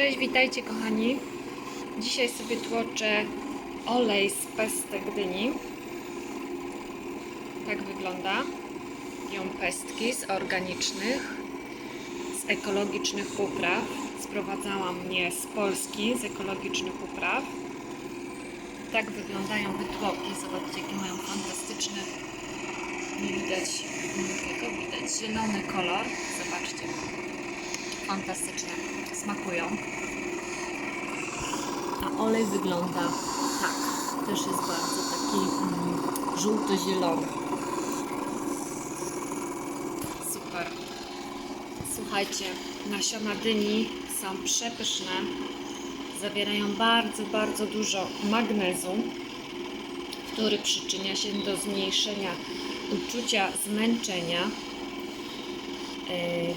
Cześć, witajcie kochani. Dzisiaj sobie tłoczę olej z pestek dyni. Tak wygląda. Ją pestki z organicznych, z ekologicznych upraw. Sprowadzałam mnie z Polski, z ekologicznych upraw. Tak wyglądają wytłoki. Zobaczcie, jakie mają fantastyczne, nie widać, tego widać, zielony kolor. Zobaczcie fantastyczne. Smakują. A olej wygląda tak. Też jest bardzo taki mm, żółto-zielony. Super. Słuchajcie, nasiona dyni są przepyszne. Zawierają bardzo, bardzo dużo magnezu, który przyczynia się do zmniejszenia uczucia zmęczenia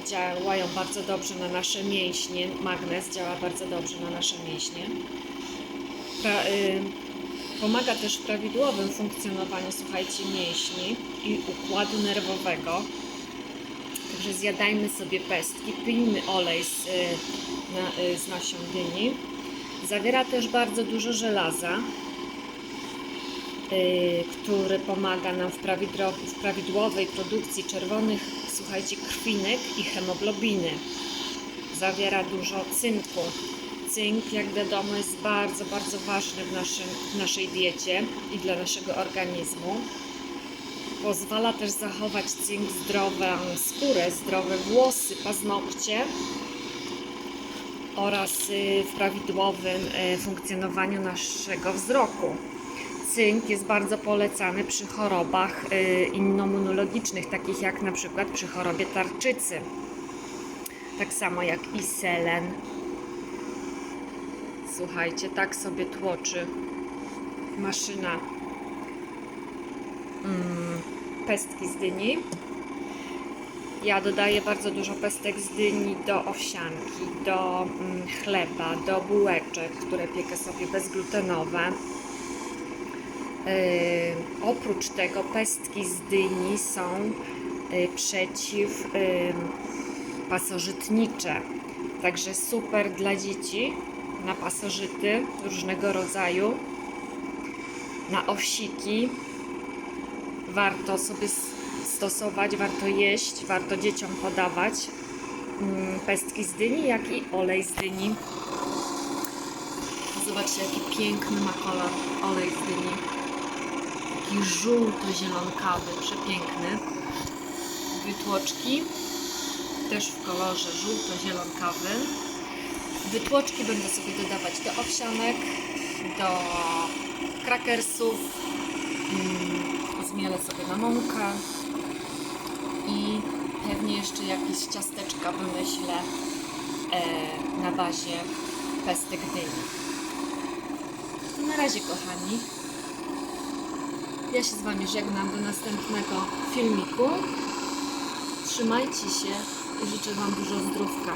działają bardzo dobrze na nasze mięśnie. Magnez działa bardzo dobrze na nasze mięśnie. Pra, y, pomaga też w prawidłowym funkcjonowaniu, słuchajcie, mięśni i układu nerwowego. Także zjadajmy sobie pestki, pijmy olej z, y, na, y, z nasion dyni. Zawiera też bardzo dużo żelaza, który pomaga nam w prawidłowej produkcji czerwonych, słuchajcie, krwinek i hemoglobiny. Zawiera dużo cynku. Cynk, jak wiadomo, jest bardzo, bardzo ważny w, naszym, w naszej diecie i dla naszego organizmu. Pozwala też zachować cynk zdrową skórę, zdrowe włosy, paznokcie oraz y, w prawidłowym y, funkcjonowaniu naszego wzroku. Cynk jest bardzo polecany przy chorobach y, immunologicznych, takich jak na przykład przy chorobie tarczycy. Tak samo jak i selen. Słuchajcie, tak sobie tłoczy maszyna mm, pestki z dyni. Ja dodaję bardzo dużo pestek z dyni do owsianki, do mm, chleba, do bułeczek, które piekę sobie bezglutenowe. Yy, oprócz tego pestki z dyni są yy, przeciw pasożytnicze. Także super dla dzieci na pasożyty różnego rodzaju, na owsiki. Warto sobie stosować, warto jeść, warto dzieciom podawać mm, pestki z dyni, jak i olej z dyni. Zobaczcie, jaki piękny ma kolor olej z dyni. Taki żółto-zielonkawy, przepiękny. Wytłoczki też w kolorze żółto-zielonkawy. Wytłoczki będę sobie dodawać do owsianek, do krakersów. Mm, Zmielę sobie na mąkę i pewnie jeszcze jakieś ciasteczka wymyślę e, na bazie pestek dyni. Na razie, kochani. Ja się z Wami żegnam do następnego filmiku. Trzymajcie się i życzę Wam dużo zdrówka.